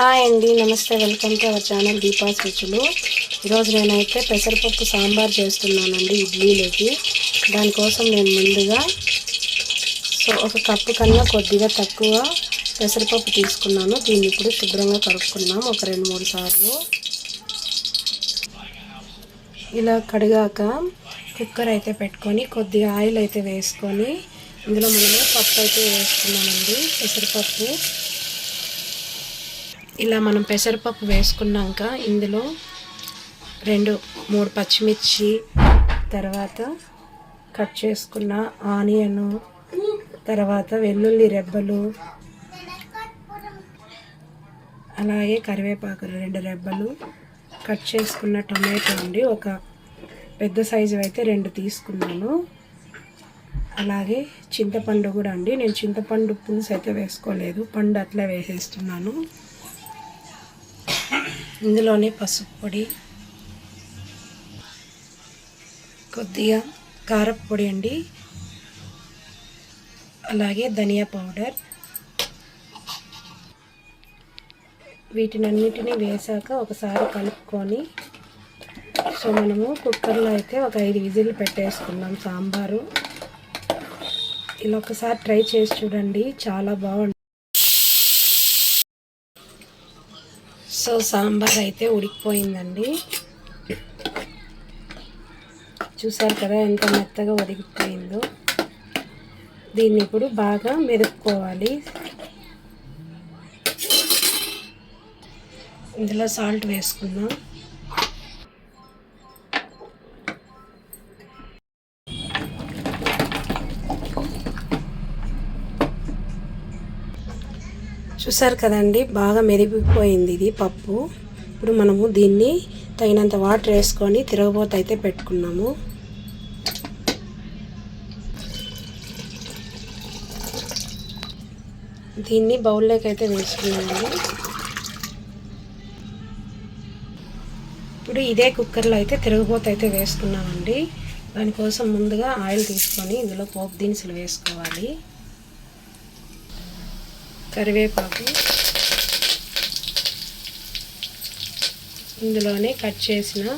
Hi అండి నమస్తే welcome to our channel Deepa's రుచులు ఈరోజు నేనైతే పెసరపప్పు సాంబార్ చేస్తున్నానండి ఇడ్లీలోకి. దానికోసం నేను ముందుగా సో ఒక కప్పు కన్నా కొద్దిగా తక్కువ పెసరపప్పు తీసుకున్నాను. దీన్ని ఇప్పుడు శుభ్రంగా కడుక్కున్నాం ఒక రెండు మూడు సార్లు. ఇలా కడిగాక కుక్కర్ అయితే పెట్టుకొని కొద్దిగా ఆయిల్ అయితే వేసుకొని ఇందులో మనము పప్పు అయితే వేసుకున్నామండి పెసరపప్పు. ఇలా మనం పెసరపప్పు వేసుకున్నాక ఇందులో రెండు మూడు పచ్చిమిర్చి తర్వాత కట్ చేసుకున్న ఆనియను తర్వాత వెల్లుల్లి రెబ్బలు అలాగే కరివేపాకు రెండు రెబ్బలు కట్ చేసుకున్న టొమాటో అండి. ఒక పెద్ద సైజు అయితే రెండు తీసుకున్నాను. అలాగే చింతపండు కూడా అండి. నేను చింతపండు పులుసు అయితే వేసుకోలేదు. పండు అట్లా వేసేస్తున్నాను. ఇందులోనే పసుపు పొడి కొద్దిగా కారపు పొడి అండి. అలాగే ధనియా పౌడర్. వీటినన్నిటిని వేసాక ఒకసారి కలుపుకొని సో మనము కుక్కర్లో అయితే ఒక ఐదు విజిల్ పెట్టేసుకున్నాం సాంబారు. ఇలా ఒకసారి ట్రై చేసి చూడండి చాలా బాగుంటుంది. సో సాంబార్ అయితే ఉడికిపోయిందండి. చూసారు కదా ఎంత మెత్తగా ఉడికిపోయిందో. దీన్ని ఇప్పుడు బాగా మెదుపుకోవాలి. ఇందులో సాల్ట్ వేసుకుందాం. చూసారు కదండి బాగా మెరిగిపోయింది ఇది పప్పు. ఇప్పుడు మనము దీన్ని తగినంత వాటర్ వేసుకొని తిరగబోత అయితే పెట్టుకున్నాము. దీన్ని బౌల్లోకి అయితే వేసుకున్నామండి ఇప్పుడు ఇదే కుక్కర్లో అయితే తిరగబోత అయితే వేసుకున్నామండి. దానికోసం ముందుగా ఆయిల్ తీసుకొని ఇందులో పోపు దినుసులు వేసుకోవాలి. కరివేపాకు ఇందులోనే కట్ చేసిన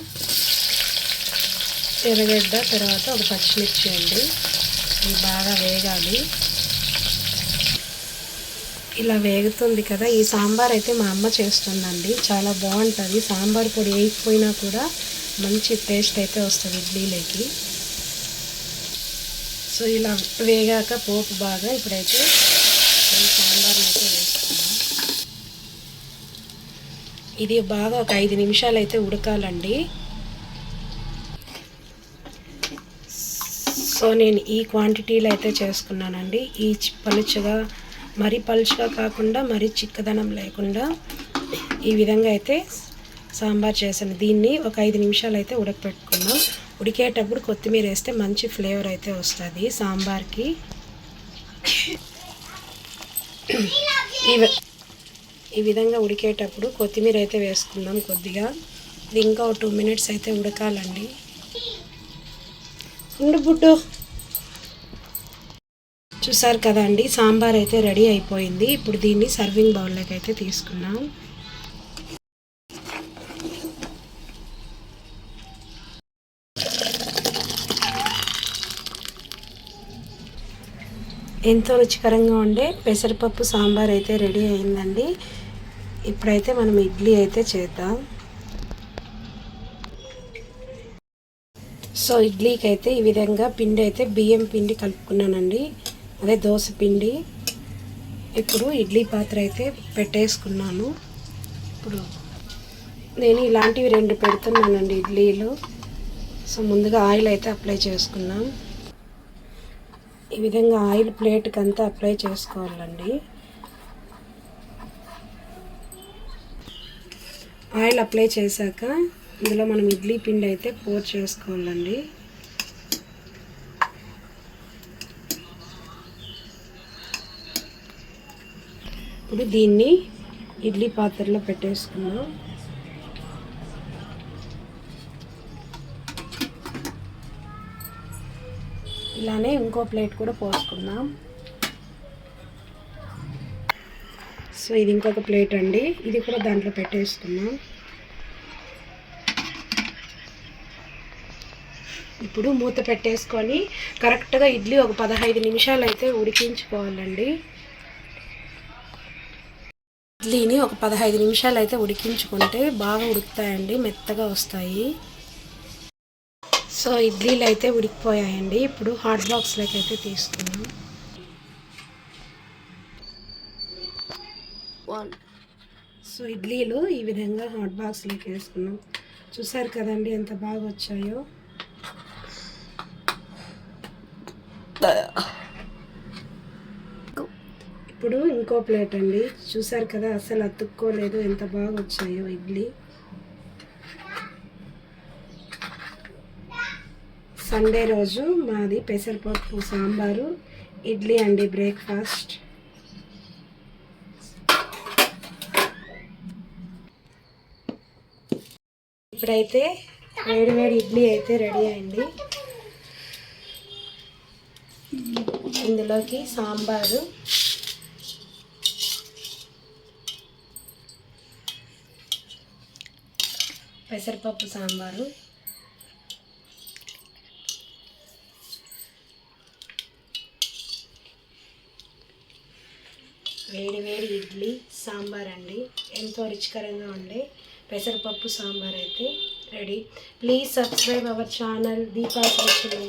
ఎర్రగడ్డ తర్వాత ఒక పచ్చిమిర్చి అండి. ఇది బాగా వేగాలి. ఇలా వేగుతుంది కదా. ఈ సాంబార్ అయితే మా అమ్మ చేస్తుందండి. చాలా బాగుంటుంది. సాంబార్ పొడి వేయకపోయినా కూడా మంచి టేస్ట్ అయితే వస్తుంది ఇడ్లీలోకి. సో ఇలా వేగాక పోపు బాగా ఇప్పుడైతే సాంబార్ని అయితే ఇది బాగా ఒక ఐదు నిమిషాలు అయితే ఉడకాలండి. సో నేను ఈ క్వాంటిటీలో అయితే చేసుకున్నానండి. ఈ పలుచగా మరీ పలుచగా కాకుండా మరీ చిక్కదనం లేకుండా ఈ విధంగా అయితే సాంబార్ చేశాను. దీన్ని ఒక ఐదు నిమిషాలు అయితే ఉడకపెట్టుకున్నాం. ఉడికేటప్పుడు కొత్తిమీర వేస్తే మంచి ఫ్లేవర్ అయితే వస్తుంది సాంబార్కి. ఈ ఈ విధంగా ఉడికేటప్పుడు కొత్తిమీర అయితే వేసుకుందాం కొద్దిగా. ఇది ఇంకా ఒక టూ మినిట్స్ అయితే ఉడకాలండి. ఉండు బుడ్డు. చూసారు కదండి సాంబార్ అయితే రెడీ అయిపోయింది. ఇప్పుడు దీన్ని సర్వింగ్ బౌల్లోకి అయితే తీసుకున్నాం ఎంతో రుచికరంగా ఉండే పెసరపప్పు సాంబార్ అయితే రెడీ అయిందండి. ఇప్పుడైతే మనం ఇడ్లీ అయితే చేద్దాం. సో ఇడ్లీకి అయితే ఈ విధంగా పిండి అయితే బియ్యం పిండి కలుపుకున్నానండి. అదే దోశ పిండి. ఇప్పుడు ఇడ్లీ పాత్ర అయితే పెట్టేసుకున్నాను. ఇప్పుడు నేను ఇలాంటివి రెండు పెడుతున్నానండి ఇడ్లీలు. సో ముందుగా ఆయిల్ అయితే అప్లై చేసుకున్నాం ఈ విధంగా ఆయిల్ ప్లేట్కి అంతా అప్లై చేసుకోవాలండి. ఆయిల్ అప్లై చేశాక ఇందులో మనం ఇడ్లీ పిండి అయితే పోర్ చేసుకోవాలండి. ఇప్పుడు దీన్ని ఇడ్లీ పాత్రలో పెట్టేసుకున్నాం ఇలానే ఇంకో ప్లేట్ కూడా పోసుకుందాం. సో ఇది ఇంకొక ప్లేట్ అండి. ఇది కూడా దాంట్లో పెట్టేసుకున్నాం ఇప్పుడు మూత పెట్టేసుకొని కరెక్ట్గా ఇడ్లీ ఒక పదహైదు నిమిషాలు అయితే ఉడికించుకోవాలండి. ఇడ్లీని ఒక పదహైదు నిమిషాలు అయితే ఉడికించుకుంటే బాగా ఉడుకుతాయండి మెత్తగా వస్తాయి. సో ఇడ్లీలు అయితే ఉడికిపోయాయండి. ఇప్పుడు హాట్ బాక్స్లోకి అయితే తీసుకున్నాం సో ఇడ్లీలు ఈ విధంగా హాట్ బాక్స్లోకి వేసుకున్నాం. చూసారు కదండి ఎంత బాగా వచ్చాయో ఇప్పుడు ఇంకో ప్లేట్ అండి. చూసారు కదా అసలు అతుక్కోలేదు ఎంత బాగా వచ్చాయో ఇడ్లీ. సండే రోజు మాది పెసరపప్పు సాంబారు ఇడ్లీ అండి బ్రేక్ఫాస్ట్ ఇప్పుడైతే వేడి వేడి ఇడ్లీ అయితే రెడీ అయింది. ఇందులోకి సాంబారు. పెసరపప్పు సాంబారు. వేడి వేడి ఇడ్లీ సాంబార్ అండి. ఎంతో రుచికరంగా ఉండే పెసరపప్పు సాంబార్ అయితే ready. Please subscribe our channel Deepa's రుచులు